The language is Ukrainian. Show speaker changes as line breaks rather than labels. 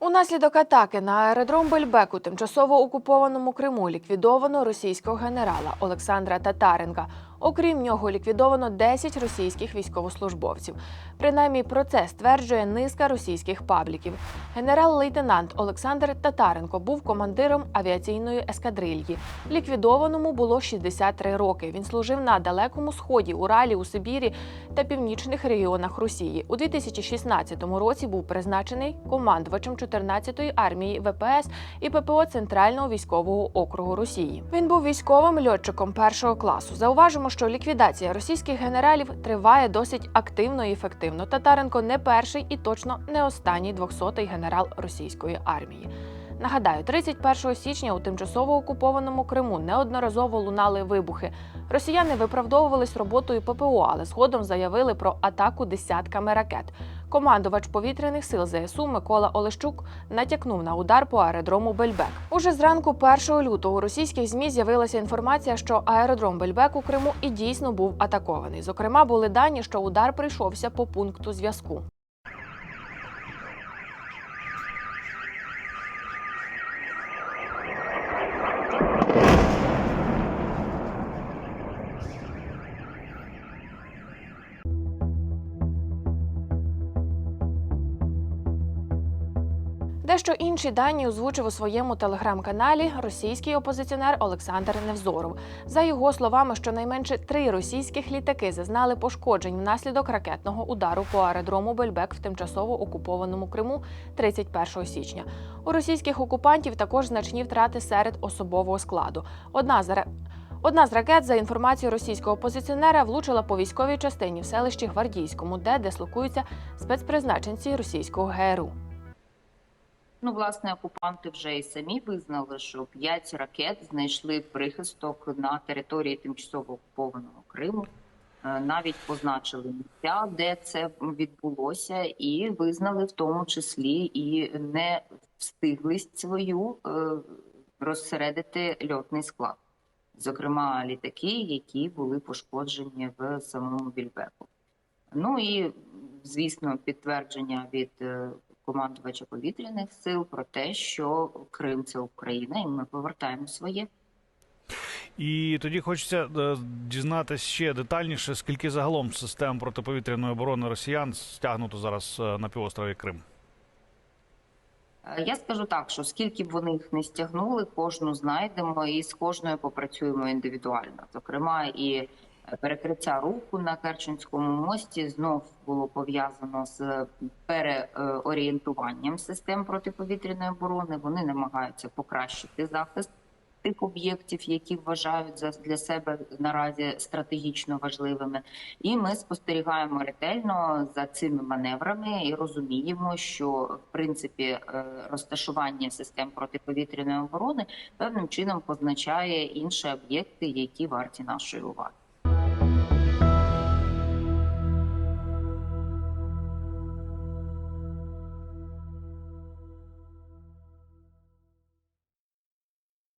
Унаслідок атаки на аеродром Бельбек у тимчасово окупованому Криму ліквідовано російського генерала Олександра Татаренка. Окрім нього, ліквідовано 10 російських військовослужбовців. Принаймні про це стверджує низка російських пабліків. Генерал-лейтенант Олександр Татаренко був командиром авіаційної ескадрильї. Ліквідованому було 63 роки. Він служив на далекому сході, Уралі, у Сибірі та північних регіонах Росії. У 2016 році був призначений командувачем 14-ї армії ВПС і ППО Центрального військового округу Росії. Він був військовим льотчиком першого класу. Зауважимо, що ліквідація російських генералів триває досить активно і ефективно. Татаренко не перший і точно не останній 200-й генерал російської армії. Нагадаю, 31 січня у тимчасово окупованому Криму неодноразово лунали вибухи. Росіяни виправдовувались роботою ППО, але згодом заявили про атаку десятками ракет. Командувач повітряних сил ЗСУ Микола Олещук натякнув на удар по аеродрому Бельбек. Уже зранку 1 лютого у російських змі з'явилася інформація, що аеродром Бельбек у Криму і дійсно був атакований. Зокрема, були дані, що удар прийшовся по пункту зв'язку. Дещо інші дані озвучив у своєму телеграм-каналі російський опозиціонер Олександр Невзоров. За його словами, щонайменше три російських літаки зазнали пошкоджень внаслідок ракетного удару по аеродрому Бельбек в тимчасово окупованому Криму 31 січня. У російських окупантів також значні втрати серед особового складу. Одна з Одна з ракет, за інформацією російського опозиціонера, влучила по військовій частині в селищі Гвардійському, де дислокуються спецпризначенці російського ГРУ.
Ну, власне, окупанти вже і самі визнали, що п'ять ракет знайшли прихисток на території тимчасово окупованого Криму. Е, Навіть позначили місця, де це відбулося, і визнали в тому числі і не встиглість свою е, розсередити льотний склад, зокрема літаки, які були пошкоджені в самому Більбеку. Ну і звісно, підтвердження від е, командувача повітряних сил про те, що Крим це Україна, і ми повертаємо своє.
І тоді хочеться е, дізнатися ще детальніше, скільки загалом систем протиповітряної оборони росіян стягнуто зараз е, на півострові Крим.
Е, Я скажу так, що скільки б вони їх не стягнули, кожну знайдемо і з кожною попрацюємо індивідуально. Зокрема, і перекриття руху на Керченському мості знов було пов'язано з переорієнтуванням систем протиповітряної оборони. Вони намагаються покращити захист тих об'єктів, які вважають для себе наразі стратегічно важливими. І ми спостерігаємо ретельно за цими маневрами і розуміємо, що в принципі е, розташування систем протиповітряної оборони певним чином позначає інші об'єкти, які варті нашої уваги.